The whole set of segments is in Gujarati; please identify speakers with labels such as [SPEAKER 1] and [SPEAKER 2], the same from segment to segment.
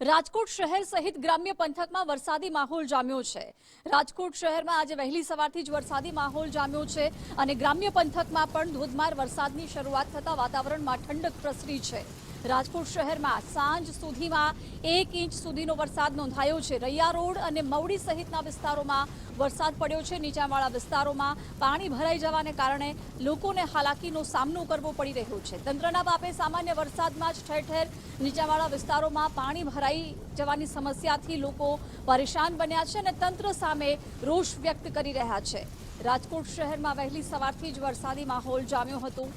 [SPEAKER 1] રાજકોટ શહેર સહિત ગ્રામ્ય પંથકમાં વરસાદી માહોલ જામ્યો છે. રાજકોટ શહેરમાં આજે વહેલી સવારથી જ વરસાદી માહોલ જામ્યો છે અને ગ્રામ્ય પંથકમાં પણ ધોધમાર વરસાદની શરૂઆત થતાં વાતાવરણમાં ઠંડક પ્રસરી છે. રાજકોટ શહેરમાં સાંજ સુધીમાં એક ઇંચ સુધીનો વરસાદ નોંધાયો છે. રૈયા રોડ અને મવડી સહિતના વિસ્તારોમાં વરસાદ પડ્યો છે. નીચાણવાળા વિસ્તારોમાં પાણી ભરાઈ જવાને કારણે લોકોને હાલાકીનો સામનો કરવો પડી રહ્યો છે. તંત્રના બાપે સામાન્ય વરસાદમાં જ ઠેર ઠેર નીચાણવાળા વિસ્તારોમાં પાણી ભરાઈ જવાની સમસ્યાથી લોકો પરેશાન બન્યા છે અને તંત્ર સામે રોષ વ્યક્ત કરી રહ્યા છે. રાજકોટ શહેરમાં વહેલી સવારથી જ વરસાદી માહોલ જામ્યો હતો.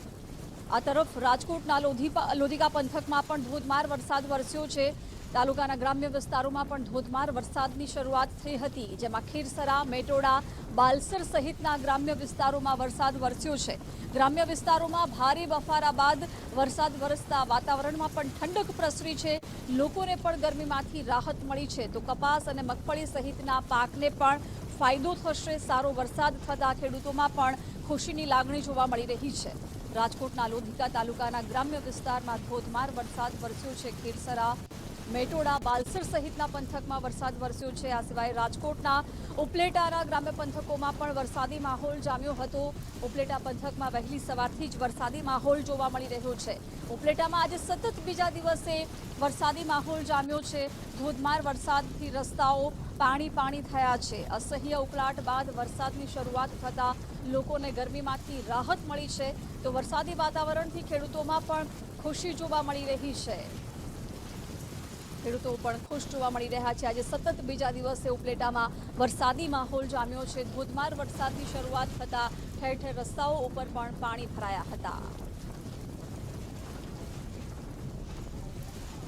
[SPEAKER 1] આ તરફ રાજકોટના લોધીપા લોધિકા પંથકમાં પણ ધોધમાર વરસાદ વરસ્યો છે. તાલુકાના ગ્રામ્ય વિસ્તારોમાં પણ ધોધમાર વરસાદની શરૂઆત થઈ હતી, જેમાં ખીરસરા, મેટોડા, બાલસર સહિતના ગ્રામ્ય વિસ્તારોમાં વરસાદ વરસ્યો છે. ગ્રામ્ય વિસ્તારોમાં ભારે બફારા બાદ વરસાદ વરસતા વાતાવરણમાં પણ ઠંડક પ્રસરી છે. લોકોને પણ ગરમીમાંથી રાહત મળી છે. તો કપાસ અને મગફળી સહિતના પાકને પણ ફાયદો થશે, સારો વરસાદ થતા ખેડૂતોમાં પણ ખુશીની લાગણી જોવા મળી રહી છે. રાજકોટના લોધિકા તાલુકાના ગ્રામ્ય વિસ્તારમાં ધોધમાર વરસાદ વરસ્યો છે. ખીરસરા મેટોડા, બાલસર સહિતના પંથકમાં વરસાદ વરસ્યો છે. આ સિવાય રાજકોટના ઉપલેટાના ગ્રામ્ય પંથકોમાં પણ વરસાદી માહોલ જામ્યો હતો. ઉપલેટા પંથકમાં વહેલી સવારથી જ વરસાદી માહોલ જોવા મળી રહ્યો છે. ઉપલેટામાં આજે સતત બીજા દિવસે વરસાદી માહોલ જામ્યો છે. ધોધમાર વરસાદથી રસ્તાઓ પાણી પાણી થયા છે. અસહ્ય ઉકળાટ બાદ વરસાદની શરૂઆત થતાં લોકોને ગરમીમાંથી રાહત મળી છે. તો વરસાદી વાતાવરણથી ખેડૂતોમાં પણ ખુશી જોવા મળી રહી છે. ખેડૂતો પણ ખુશ જોવા મળી રહ્યા છે. આજે સતત બીજા દિવસે ઉપલેટામાં વરસાદી માહોલ જામ્યો છે. ધોધમાર વરસાદની શરૂઆત થતાં ઠેર ઠેર રસ્તાઓ ઉપર પણ પાણી ભરાયા હતા.